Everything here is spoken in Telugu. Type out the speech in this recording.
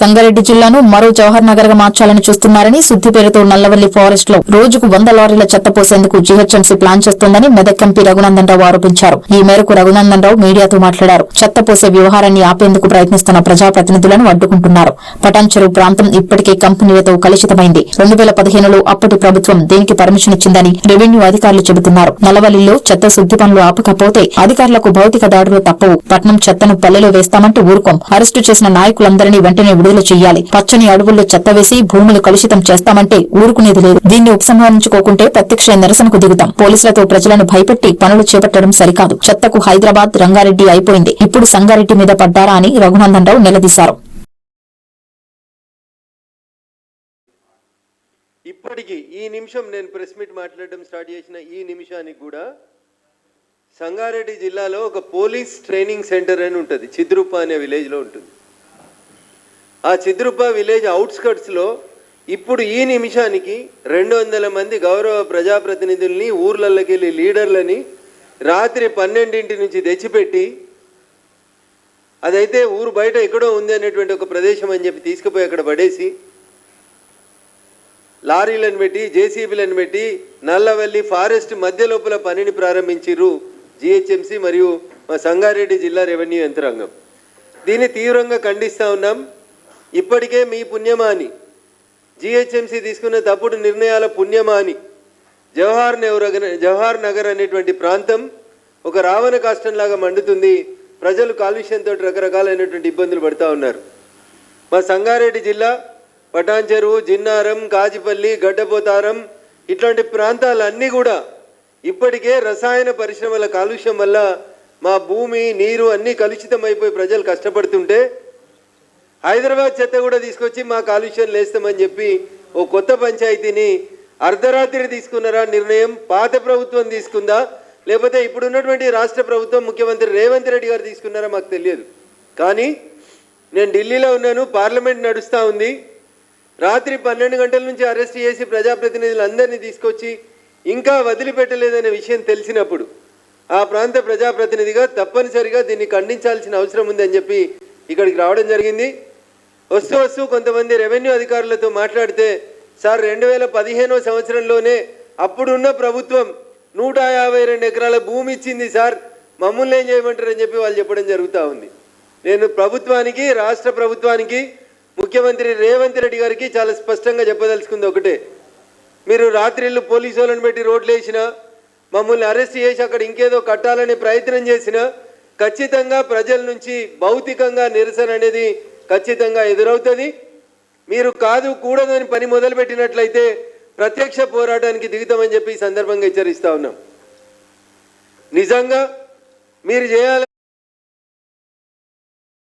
సంగారెడ్డి జిల్లాను మరో జవహర్ నగర్గా మార్చాలని చూస్తున్నారని శుద్ది పేరుతో నల్లవల్లి ఫారెస్ట్లో రోజుకు వంద లారీల చెత్త పోసేందుకు జీహెచ్ఎంసీ ప్లాన్ చేస్తోందని మెదక్ ఎంపీ రఘునందన్ రావు ఆరోపించారు. ఈ మేరకు రఘునందన్ రావు మీడియాతో మాట్లాడారు. చెత్త పోసే వ్యవహారాన్ని ఆపేందుకు ప్రయత్నిస్తున్న ప్రజాప్రతినిధులను అడ్డుకుంటున్నారు. పటాన్చెరు ప్రాంతం ఇప్పటికే కంపెనీలతో కలుషితమైంది. రెండు వేల పదిహేనులో అప్పటి ప్రభుత్వం దీనికి పర్మిషన్ ఇచ్చిందని రెవెన్యూ అధికారులు చెబుతున్నారు. నల్లవల్లిలో చెత్త శుద్ది పనులు ఆపకపోతే అధికారులకు భౌతిక దాడులు తప్పవు. పట్నం చెత్తను పల్లెలో వేస్తామంటే ఊరుకోం. అరెస్టు చేసిన నాయకులందరినీ వెంటనే విడుదల చేయాలి పచ్చని అడవుల్లో చెత్త వేసి భూములు కలుషితం చేస్తామంటే ఊరుకునేది లేదు. దీన్ని ఉపసంహరించుకోకుంటే ప్రత్యక్ష నిరసనకు దిగుతాం. పోలీసులతో ప్రజలను భయపెట్టి పనులు చేపట్టడం సరికాదు. చెత్తకు హైదరాబాద్ రంగారెడ్డి అయిపోయింది. ఇప్పుడు సంగారెడ్డి మీద పడ్డారా అని రఘునందన్ రావు నిలదీశారు. ఇప్పటికి ఈ నిమిషం నేను ప్రెస్ మీట్ మాట్లాడడం స్టార్ట్ చేసిన ఈ నిమిషానికి కూడా సంగారెడ్డి జిల్లాలో ఒక పోలీస్ ట్రైనింగ్ సెంటర్ అని ఉంటుంది. చిద్రూప అనే విలేజ్లో ఉంటుంది. ఆ చిద్రుప్ప విలేజ్ అవుట్స్కట్స్లో ఇప్పుడు ఈ నిమిషానికి రెండు వందల మంది గౌరవ ప్రజాప్రతినిధుల్ని ఊర్లలోకి వెళ్ళి లీడర్లని రాత్రి పన్నెండింటి నుంచి తెచ్చిపెట్టి అదైతే ఊరు బయట ఎక్కడో ఉంది అనేటువంటి ఒక ప్రదేశం అని చెప్పి తీసుకుపోయి అక్కడ పడేసి లారీలను పెట్టి జేసీబీలను పెట్టి నల్లవల్లి ఫారెస్ట్ మధ్య లోపల పనిని ప్రారంభించిర్రు జిహెచ్ఎంసి మరియు మా సంగారెడ్డి జిల్లా రెవెన్యూ యంత్రాంగం. దీన్ని తీవ్రంగా ఖండిస్తూ ఉన్నాం. ఇప్పటికే మీ పుణ్యమాని. జిహెచ్ఎంసి తీసుకున్న తప్పుడు నిర్ణయాల పుణ్యమాని. జవహర్ నెహ్రూ జవహర్ నగర్ అనేటువంటి ప్రాంతం ఒక రావణ కాష్టంలాగా మండుతుంది. ప్రజలు కాలుష్యంతో రకరకాలైనటువంటి ఇబ్బందులు పడుతూ ఉన్నారు. మా సంగారెడ్డి జిల్లా పటాన్చెరువు జిన్నారం కాజిపల్లి గడ్డపోతారం ఇట్లాంటి ప్రాంతాలన్నీ కూడా ఇప్పటికే రసాయన పరిశ్రమల కాలుష్యం వల్ల మా భూమి నీరు అన్నీ కలుషితమైపోయి ప్రజలు కష్టపడుతుంటే హైదరాబాద్ చెత్త కూడా తీసుకొచ్చి మా కాలుష్యం లేస్తామని చెప్పి ఓ కొత్త పంచాయతీని అర్ధరాత్రి తీసుకున్నారా? నిర్ణయం పాత ప్రభుత్వం తీసుకుందా? లేకపోతే ఇప్పుడున్నటువంటి రాష్ట్ర ప్రభుత్వం ముఖ్యమంత్రి రేవంత్ రెడ్డి గారు తీసుకున్నారా మాకు తెలియదు. కానీ నేను ఢిల్లీలో ఉన్నాను పార్లమెంట్ నడుస్తూ ఉంది. రాత్రి పన్నెండు గంటల నుంచి అరెస్ట్ చేసి ప్రజాప్రతినిధులందరినీ తీసుకొచ్చి ఇంకా వదిలిపెట్టలేదనే విషయం తెలిసినప్పుడు ఆ ప్రాంత ప్రజాప్రతినిధిగా తప్పనిసరిగా దీన్ని ఖండించాల్సిన అవసరం ఉందని చెప్పి ఇక్కడికి రావడం జరిగింది. వస్తూ వస్తూ కొంతమంది రెవెన్యూ అధికారులతో మాట్లాడితే సార్ రెండు వేల పదిహేనో సంవత్సరంలోనే అప్పుడున్న ప్రభుత్వం నూట యాభై రెండు ఎకరాల భూమి ఇచ్చింది సార్. మమ్మల్ని ఏం చేయమంటారని చెప్పి వాళ్ళు చెప్పడం జరుగుతూ ఉంది. నేను ప్రభుత్వానికి రాష్ట్ర ప్రభుత్వానికి ముఖ్యమంత్రి రేవంత్ రెడ్డి గారికి చాలా స్పష్టంగా చెప్పదలుచుకుంది ఒకటే. మీరు రాత్రిళ్ళు పోలీసు వాళ్ళని పెట్టి రోడ్లు వేసినా మమ్మల్ని అరెస్ట్ చేసి అక్కడ ఇంకేదో కట్టాలనే ప్రయత్నం చేసినా ఖచ్చితంగా ప్రజల నుంచి భౌతికంగా నిరసన అనేది ఖచ్చితంగా ఎదురవుతుంది. మీరు కాదు కూడదని పని మొదలుపెట్టినట్లయితే ప్రత్యక్ష పోరాటానికి దిగుతామని చెప్పి ఈ సందర్భంగా హెచ్చరిస్తా ఉన్నాం. నిజంగా మీరు చేయాలి